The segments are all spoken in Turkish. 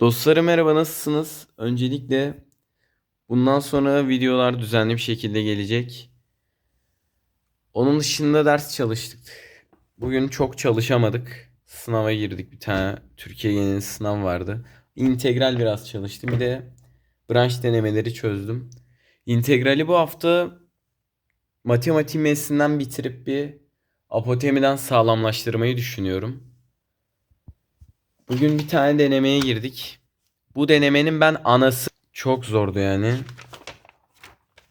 Dostlarım merhaba nasılsınız? Öncelikle bundan sonra videolar düzenli bir şekilde gelecek. Onun dışında ders çalıştık. Bugün çok çalışamadık. Sınava girdik bir tane. Türkiye genel sınav vardı. İntegral biraz çalıştım. Bir de branş denemeleri çözdüm. İntegrali bu hafta matematik mesleğinden bitirip bir apotemiden sağlamlaştırmayı düşünüyorum. Bugün bir tane denemeye girdik. Bu denemenin ben anası çok zordu yani.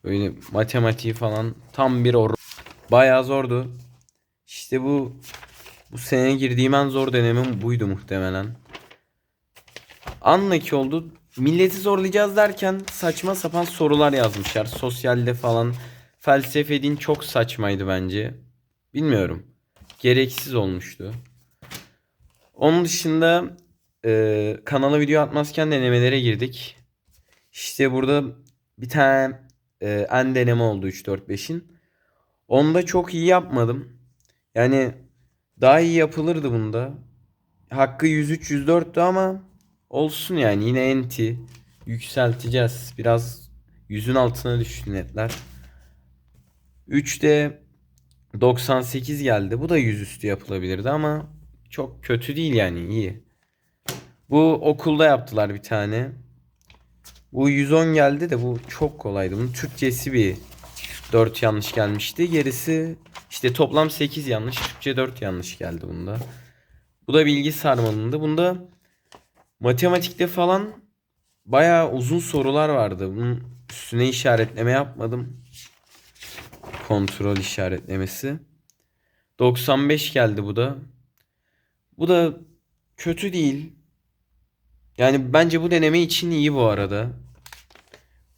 Böyle matematiği falan tam bir or bayağı zordu. İşte bu bu sene girdiğim en zor denemem buydu muhtemelen. Anla ki oldu. Milleti zorlayacağız derken saçma sapan sorular yazmışlar. Sosyalde falan. Felsefe din çok saçmaydı bence. Bilmiyorum. Gereksiz olmuştu. Onun dışında e, kanala video atmazken denemelere girdik. İşte burada bir tane e, en deneme oldu 3-4-5'in. Onda çok iyi yapmadım. Yani daha iyi yapılırdı bunda. Hakkı 103-104'tü ama olsun yani yine enti. Yükselteceğiz. Biraz yüzün altına düştü netler. 3'te 98 geldi. Bu da yüzüstü yapılabilirdi ama çok kötü değil yani iyi. Bu okulda yaptılar bir tane. Bu 110 geldi de bu çok kolaydı. Bunun Türkçesi bir 4 yanlış gelmişti. Gerisi işte toplam 8 yanlış. Türkçe 4 yanlış geldi bunda. Bu da bilgi sarmalında. Bunda matematikte falan bayağı uzun sorular vardı. Bunun üstüne işaretleme yapmadım. Kontrol işaretlemesi. 95 geldi bu da. Bu da kötü değil. Yani bence bu deneme için iyi bu arada.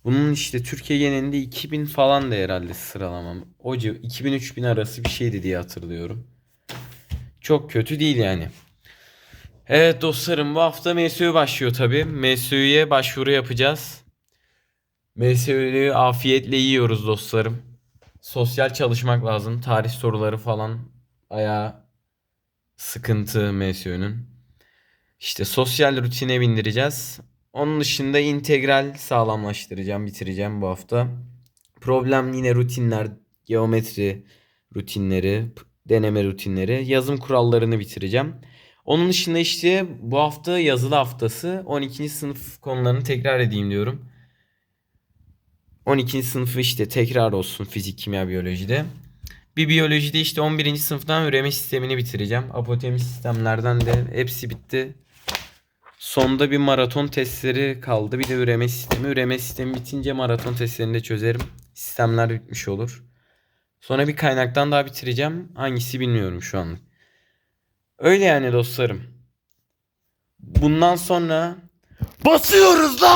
Bunun işte Türkiye genelinde 2000 falan da herhalde sıralamam. O civ- 2000-3000 arası bir şeydi diye hatırlıyorum. Çok kötü değil yani. Evet dostlarım bu hafta MSÜ başlıyor tabi. MSÜ'ye başvuru yapacağız. MSÜ'yü afiyetle yiyoruz dostlarım. Sosyal çalışmak lazım. Tarih soruları falan bayağı sıkıntı MSÜ'nün. İşte sosyal rutine bindireceğiz. Onun dışında integral sağlamlaştıracağım, bitireceğim bu hafta. Problem yine rutinler, geometri rutinleri, deneme rutinleri, yazım kurallarını bitireceğim. Onun dışında işte bu hafta yazılı haftası 12. sınıf konularını tekrar edeyim diyorum. 12. sınıfı işte tekrar olsun fizik, kimya, biyolojide. Bir biyolojide işte 11. sınıftan üreme sistemini bitireceğim. Apotemi sistemlerden de hepsi bitti. Sonda bir maraton testleri kaldı. Bir de üreme sistemi. Üreme sistemi bitince maraton testlerini de çözerim. Sistemler bitmiş olur. Sonra bir kaynaktan daha bitireceğim. Hangisi bilmiyorum şu anlık. Öyle yani dostlarım. Bundan sonra basıyoruz lan!